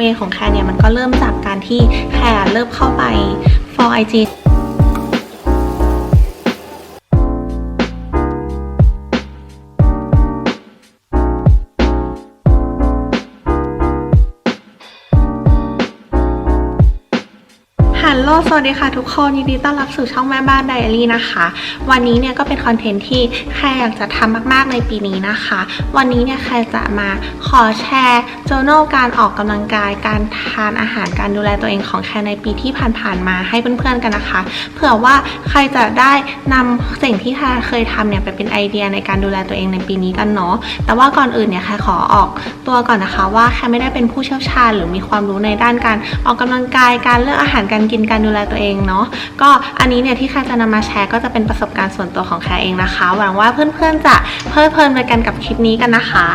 เวของแคร์เนี่ยมันก็เริ่มจากการที่แคร์เริ่มเข้าไป for IG ฮัลโหล สวัสดีค่ะทุกคน ยินดีต้อนรับสู่ช่องแม่บ้านไดอารี่นะคะ วันนี้เนี่ยก็เป็นคอนเทนต์ที่แค่อยากจะทำมากๆในปีนี้นะคะ วันนี้เนี่ยแค่จะมาขอแชร์ journal การออกกำลังกาย การทานอาหาร การดูแลตัวเองของแค่ในปีที่ผ่านๆมาให้เพื่อนๆกันนะคะ เผื่อว่าใครจะได้นำสิ่งที่แค่เคยทำเนี่ยไปเป็นไอเดียในการดูแลตัวเองในปีนี้กันเนาะ แต่ว่าก่อนอื่นเนี่ยแค่ขอออกตัวก่อนนะคะ ว่าแค่ไม่ได้เป็นผู้เชี่ยวชาญ หรือมีความรู้ในด้านการออกกำลังกาย การเลือกอาหารการกินการดูแลตัวเองเนาะก็อันนี้เนี่ยที่แค่จะนำมาแชร์ก็จะเป็นประสบการณ์ส่วนตัวของแค่เองนะคะ หวังว่าเพื่อนๆจะเพลิดเพลินไปกันกับคลิปนี้กันนะคะ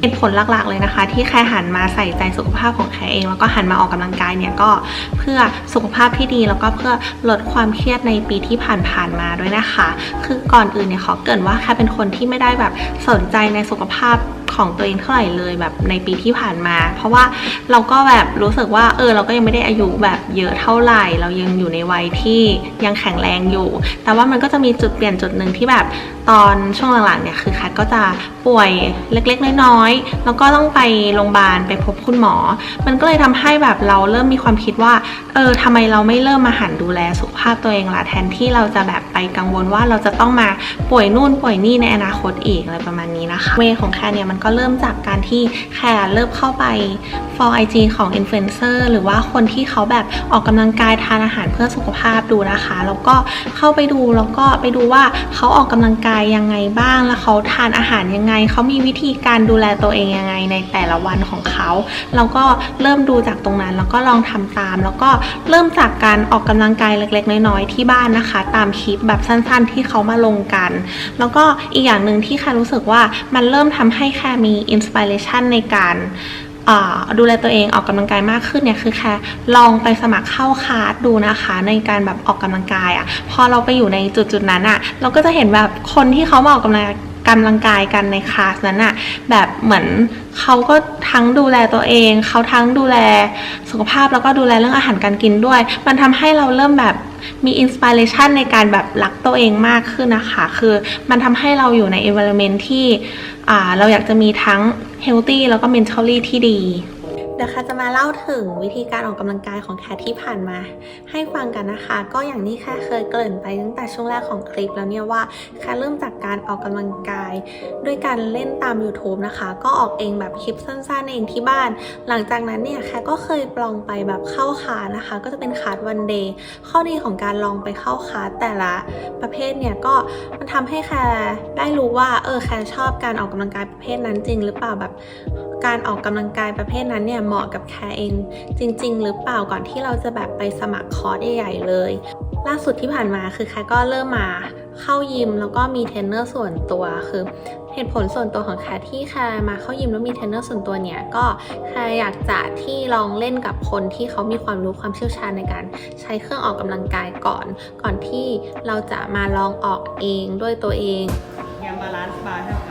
เหตุผลหลักๆเลยนะคะ ที่แคร์หันมาใส่ใจสุขภาพของแคร์เอง แล้วก็หันมาออกกำลังกายเนี่ยก็เพื่อสุขภาพที่ดีแล้วก็เพื่อลดความเครียดในปีที่ผ่านๆมาด้วยนะคะ คือก่อนอื่นเนี่ยขอเกรินว่าแค่เป็นคนที่ไม่ได้แบบสนใจในสุขภาพ ของตัวเองเท่าไหร่เลยแบบในปีที่ผ่านมา เพราะว่าเราก็แบบรู้สึกว่าเออเราก็ยังไม่ได้อายุแบบเยอะเท่าไหร่ เรายังอยู่ในวัยที่ยังแข็งแรงอยู่ แต่ว่ามันก็จะมีจุดเปลี่ยนจุดหนึ่งที่แบบตอนช่วงหลังๆเนี่ยคือแคทก็จะป่วยเล็กๆ น้อยๆ แล้วก็ต้องไปโรงพยาบาลไปพบคุณหมอ มันก็เลยทำให้แบบเราเริ่มมีความคิดว่า เออทำไมเราไม่เริ่มมาหันดูแลสุขภาพตัวเองล่ะแทนที่เราจะแบบไปกังวลว่าเราจะต้องมาป่วยนู่นป่วยนี่ในอนาคตอีกอะไรประมาณนี้นะคะ เวของแคร์เนี่ยมันก็เริ่มจากการที่แคร์เริ่มเข้าไป for IG ของอินฟลูเอนเซอร์หรือว่าคนที่เขาแบบออกกำลังกายทานอาหารเพื่อสุขภาพดูนะคะ แล้วก็เข้าไปดูแล้วก็ไปดูว่าเขาออกกำลังกายยังไงบ้าง แล้วเขาทานอาหารยังไง เขามีวิธีการดูแลตัวเองยังไงในแต่ละวันของเขาแล้วก็เริ่มดูจากตรงนั้น แล้วก็ลองทำตาม แล้วก็เริ่มจากการออกกำลังกายเล็ก ๆ น้อยๆที่บ้านนะคะ ตามคลิปแบบสั้น ๆ ที่เขามาลงกัน แล้วก็อีกอย่างหนึ่งที่แค่รู้สึกว่ามันเริ่มทำให้แค่มีอินสปิเรชันในการ ดูแลตัวเองออกกำลังกายมากขึ้นเนี่ยคือแค่ลองไปสมัครเข้าคลาสดูนะคะ ในการแบบออกกำลังกายอะ่ะพอเราไปอยู่ในจุดจุดนั้นอะ่ะ เราก็จะเห็นแบบคนที่เขามาออกกำลัง กำลังกายกันในคลาสนั้นอะแบบเหมือนเขาก็ทั้งดูแลตัวเอง เขาทั้งดูแลสุขภาพแล้วก็ดูแลเรื่องอาหารการกินด้วย มันทำให้เราเริ่มแบบมีอินสปิเรชันในการแบบรักตัวเองมากขึ้นนะคะ คือมันทำให้เราอยู่ใน environment ที่อ่าเราอยากจะมีทั้ง healthy แล้วก็ mentally ที่ดี ดี๋ยวแคทจะมาเล่าถึงวิธีการออกกำลังกายของแคทที่ผ่านมา ให้ฟังกันนะคะ ก็อย่างที่แคทเคยเกริ่นไปตั้งแต่ช่วงแรกของคลิปแล้วเนี่ยว่าแคทเริ่มจากการออกกำลังกาย ด้วยการเล่นตาม YouTube นะคะ ก็ออกเองแบบคลิปสั้นๆเองที่บ้าน หลังจากนั้นเนี่ยแคทก็เคยลองไปแบบเข้าคาสนะคะ ก็จะเป็นคลาสวันเดย์ข้อดีของการลองไปเข้าคาสแต่ละประเภทเนี่ยก็มันทำให้แคร์ได้รู้ว่าเออแคร์ชอบการออกกำลังกายประเภทนั้นจริง หรือเปล่าแบบ การออกกำลังกายประเภทนั้นเนี่ยเหมาะกับแคร์เอง จริง ๆ หรือเปล่าก่อนที่เราจะแบบไปสมัครคอร์สใหญ่ๆเลย ล่าสุดที่ผ่านมาคือแคร์ก็เริ่มมาเข้ายิมแล้วก็มีเทรนเนอร์ส่วนตัวคือเหตุผลส่วนตัวของแคร์ที่แคร์มาเข้ายิมแล้วมีเทรนเนอร์ส่วนตัวเนี่ยก็แคร์อยากจะที่ลองเล่นกับคนที่เขามีความรู้ความเชี่ยวชาญในการใช้เครื่องออกกำลังกายก่อน ก่อนที่เราจะมาลองออกเองด้วยตัวเองยำบาลานซ์บาร์ให้ไปห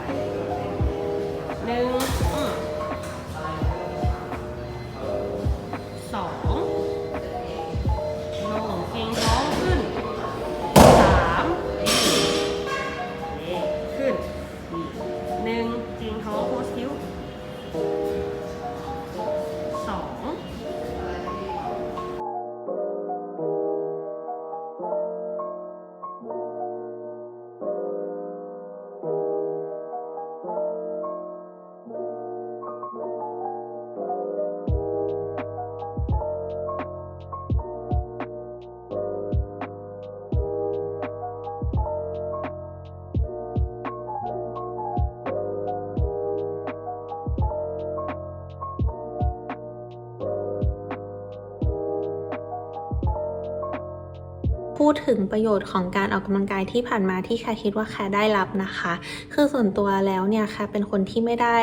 พูดถึงประโยชน์ของการออกกำลังกายที่ผ่านมาที่แคร์คิดว่าแคร์ได้รับนะคะ คือส่วนตัวแล้วเนี่ยแคร์เป็นคนที่ไม่ได้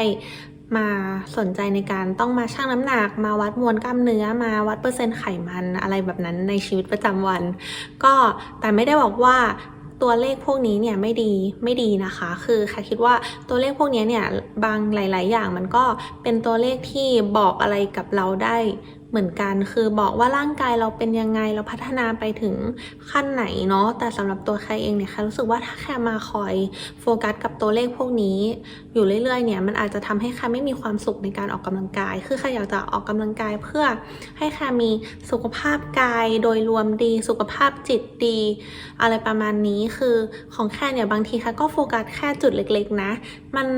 มาสนใจในการต้องมาชั่งน้ำหนัก มาวัดมวลกล้ามเนื้อมาวัดเปอร์เซ็นต์ไขมันอะไรแบบนั้นในชีวิตประจำวัน ก็แต่ไม่ได้บอกว่าตัวเลขพวกนี้เนี่ยไม่ดีไม่ดีนะคะ คือแค่คิดว่าตัวเลขพวกนี้เนี่ยบางหลาย ๆ อย่างมันก็เป็นตัวเลขที่บอกอะไรกับเราได้ เหมือนกัน คือบอกว่าร่างกายเราเป็นยังไงเราพัฒนาไปถึงขั้นไหนเนาะแต่สำหรับตัวใครเองเนี่ยค่ะรู้สึกว่าถ้าแค่มาคอยโฟกัสกับตัวเลขพวกนี้ อยู่เรื่อยๆเนี่ยมันอาจจะทำให้ค่ไม่มีความสุขในการออกกำลังกาย คือใครอยากจะออกกำลังกายเพื่อให้ค่มีสุขภาพกายโดยรวมดีสุขภาพจิตดี อะไรประมาณนี้คือของแค่เนี่ยบางทีค่ะก็โฟกัสแค่จุดเล็ก ๆ นะ มัน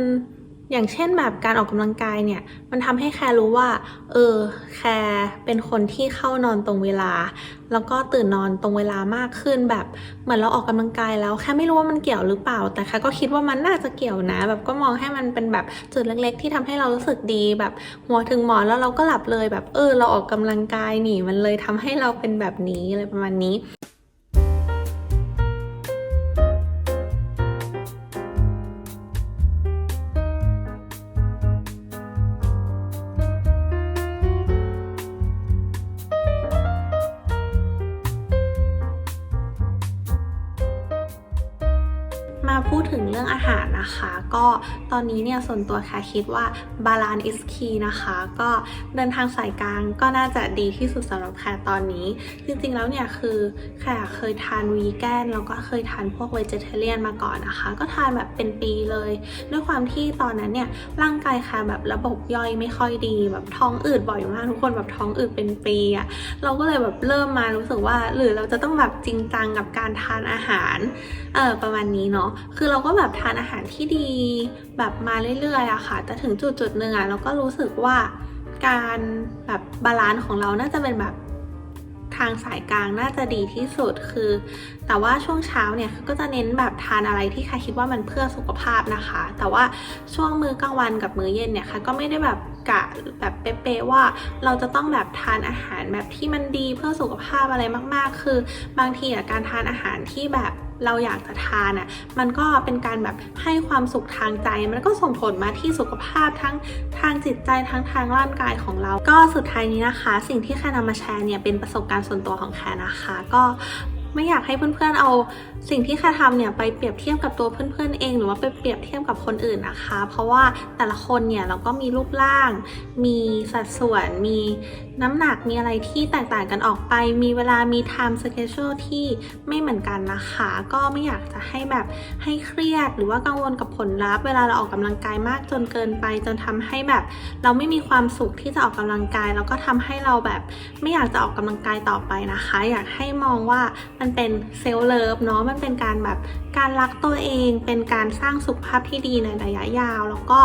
อย่างเช่นแบบการออกกำลังกายเนี่ย มันทำให้แคร์รู้ว่า เออ แคร์เป็นคนที่เข้านอนตรงเวลา แล้วก็ตื่นนอนตรงเวลามากขึ้นแบบ เหมือนเราออกกำลังกายแล้ว แค่ไม่รู้ว่ามันเกี่ยวหรือเปล่า แต่แค่ก็คิดว่ามันน่าจะเกี่ยวนะ แบบก็มองให้มันเป็นแบบจุดเล็ก ๆ ที่ทำให้เรารู้สึกดีแบบหัวถึงหมอนแล้วเราก็หลับเลยแบบ เออ เราออกกำลังกายนี่ มันเลยทำให้เราเป็นแบบนี้อะไรประมาณนี้ พูดถึงเรื่องอาหารนะคะ ก็ตอนนี้เนี่ยส่วนตัวค่ะคิดว่า balance is key นะคะ ก็เดินทางสายกลางก็น่าจะดีที่สุดสำหรับแคร์ตอนนี้ จริงๆแล้วเนี่ยคือแคร์เคยทานวีแกนแล้วก็เคยทานพวกเวเจเทเรียนมาก่อนนะคะ ก็ทานแบบเป็นปีเลย ด้วยความที่ตอนนั้นเนี่ยร่างกายคร์แบบระบบย่อยไม่ค่อยดีแบบท้องอืดบ่อยมากทุกคนแบบท้องอืดเป็นปีอะเราก็เลยแบบเริ่มมารู้สึกว่า หรือเราจะต้องแบบจริงจังกับการทานอาหารเออประมาณนี้เนาะคือเราก็แบบทานอาหารที่ดี แบบมาเรื่อยๆอะค่ะ แต่ถึงจุดจุดๆหนึ่งอะเราก็รู้สึกว่าการแบบบาลานซ์ของเราน่าจะเป็นแบบทางสายกลางน่าจะดีที่สุดคือ แต่ว่าช่วงเช้าเนี่ยก็จะเน้นแบบทานอะไรที่ใครคิดว่ามันเพื่อสุขภาพนะคะ แต่ว่าช่วงมื้อกลางวันกับมื้อเย็นเนี่ยค่ะก็ไม่ได้แบบกะแบบเป๊ะๆว่าเราจะต้องแบบทานอาหารแบบที่มันดีเพื่อสุขภาพอะไรมาก ๆ คือบางทีอะการทานอาหารที่แบบ เราอยากจะทานอะมันก็เป็นการแบบให้ความสุขทางใจ มันก็ส่งผลมาที่สุขภาพทั้งทางจิตใจทั้งทางร่างกายของเรา ก็สุดท้ายนี้นะคะ สิ่งที่แค่นำมาแชร์เนี่ยเป็นประสบการณ์ส่วนตัวของแค่นะคะ ก็ ไม่อยากให้เพื่อนๆเอาสิ่งที่ค่ทำเนี่ยไปเปรียบเทียบกับตัวเพื่อนๆเอง หรือว่าไปเปรียบเทียบกับคนอื่นนะคะ เพราะว่าแต่ละคนเนี่ยเราก็มีรูปร่าง มีสัดส่วน มีน้ำหนักมีอะไรที่แตกต่างกันออกไป มีเวลามี time schedule ที่ไม่เหมือนกันนะคะ ก็ไม่อยากจะให้แบบให้เครียด หรือว่ากังวลกับผลลัพธ์เวลาเราออกกำลังกายมากจนเกินไป จนทำให้แบบ เราไม่มีความสุขที่จะออกกำลังกาย แล้วก็ทำให้เราแบบไม่อยากจะออกกำลังกายต่อไปนะคะ อยากให้มองว่ามันเป็นเซลเลิฟเนาะมันเป็นการแบบการรักตัวเอง เป็นการสร้างสุขภาพที่ดีในระยะยาว แล้วก็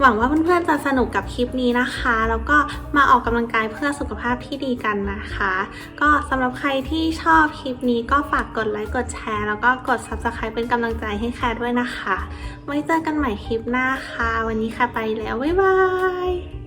หวังว่าเพื่อนๆจะสนุกกับคลิปนี้นะคะ แล้วก็มาออกกำลังกายเพื่อสุขภาพที่ดีกันนะคะ ก็สำหรับใครที่ชอบคลิปนี้ก็ฝากกดไลค์กดแชร์ แล้วก็กด subscribe เป็นกำลังใจให้แคร์ด้วยนะคะ ไว้เจอกันใหม่คลิปหน้าค่ะ วันนี้ค่ะไปแล้ว บ๊ายบาย